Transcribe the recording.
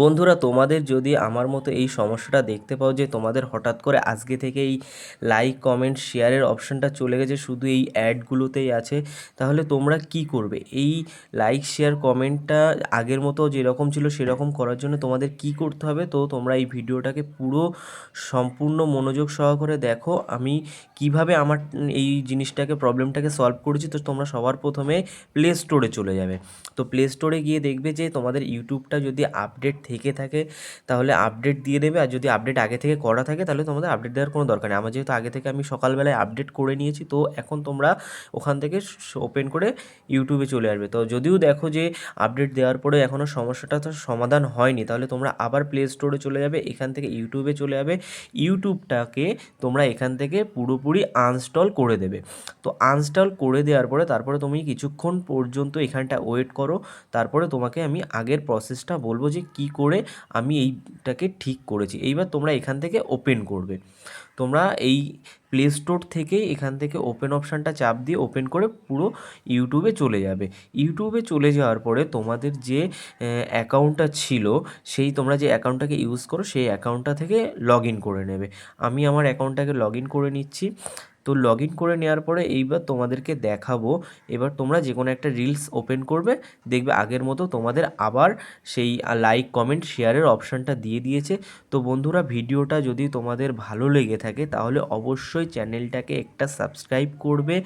বন্ধুরা, তোমাদের যদি আমার মতো এই সমস্যাটা দেখতে পাও যে তোমাদের হঠাৎ করে আজকে থেকে এই লাইক কমেন্ট শেয়ারের অপশানটা চলে গেছে, শুধু এই অ্যাডগুলোতেই আছে, তাহলে তোমরা কি করবে? এই লাইক শেয়ার কমেন্টটা আগের মতো যেরকম ছিল সেরকম করার জন্য তোমাদের কি করতে হবে? তো তোমরা এই ভিডিওটাকে পুরো সম্পূর্ণ মনোযোগ সহকারে দেখো। আমি কীভাবে আমার এই জিনিসটাকে প্রবলেমটাকে সলভ করেছি, তো তোমরা সবার প্রথমে প্লে স্টোরে চলে যাবে। তো প্লে স্টোরে গিয়ে দেখবে যে তোমাদের ইউটিউবটা যদি আপডেট থেকে থাকে, তাহলে আপডেট দিয়ে দেবে। আর যদি আপডেট আগে থেকে করা থাকে, তাহলে তোমাদের আপডেট দেওয়ার কোনো দরকার নেই। আমার যেহেতু আগে থেকে আমি সকালবেলায় আপডেট করে নিয়েছি, তো এখন তোমরা ওখান থেকে ওপেন করে ইউটিউবে চলে আসবে। তো যদিও দেখো যে আপডেট দেওয়ার পরে এখনও সমস্যাটা তো সমাধান হয়নি, তাহলে তোমরা আবার প্লে স্টোরে চলে যাবে, এখান থেকে ইউটিউবে চলে যাবে। ইউটিউবটাকে তোমরা এখান থেকে পুরোপুরি আনস্টল করে দেবে। তো আনস্টল করে দেওয়ার পরে তারপরে তুমি কিছুক্ষণ পর্যন্ত এখানটা ওয়েট করো। তারপরে তোমাকে আমি আগের প্রসেসটা বলব যে কি করে আমি এইটাকে ঠিক করেছি। এইবার তোমরা এখান থেকে ওপেন করবে। তোমরা এই প্লে স্টোর থেকে এখান থেকে ওপেন অপশানটা চাপ দিয়ে ওপেন করে পুরো ইউটিউবে চলে যাবে। ইউটিউবে চলে যাওয়ার পরে তোমাদের যে অ্যাকাউন্টটা ছিল, সেই তোমরা যে অ্যাকাউন্টটাকে ইউজ করো, সেই অ্যাকাউন্টটা থেকে লগ করে নেবে। আমি আমার অ্যাকাউন্টটাকে লগ করে নিচ্ছি। তো লগ ইন করে নেওয়ার পরে এইবার তোমাদেরকে দেখাবো। এবার তোমরা যে কোনো একটা রিলস ওপেন করবে, দেখবে আগের মতো তোমাদের আবার সেই লাইক কমেন্ট শেয়ারের অপশানটা দিয়ে দিয়েছে। তো বন্ধুরা, ভিডিওটা যদি তোমাদের ভালো লেগে থাকে, তাহলে অবশ্যই চ্যানেলটাকে একটা সাবস্ক্রাইব করবে।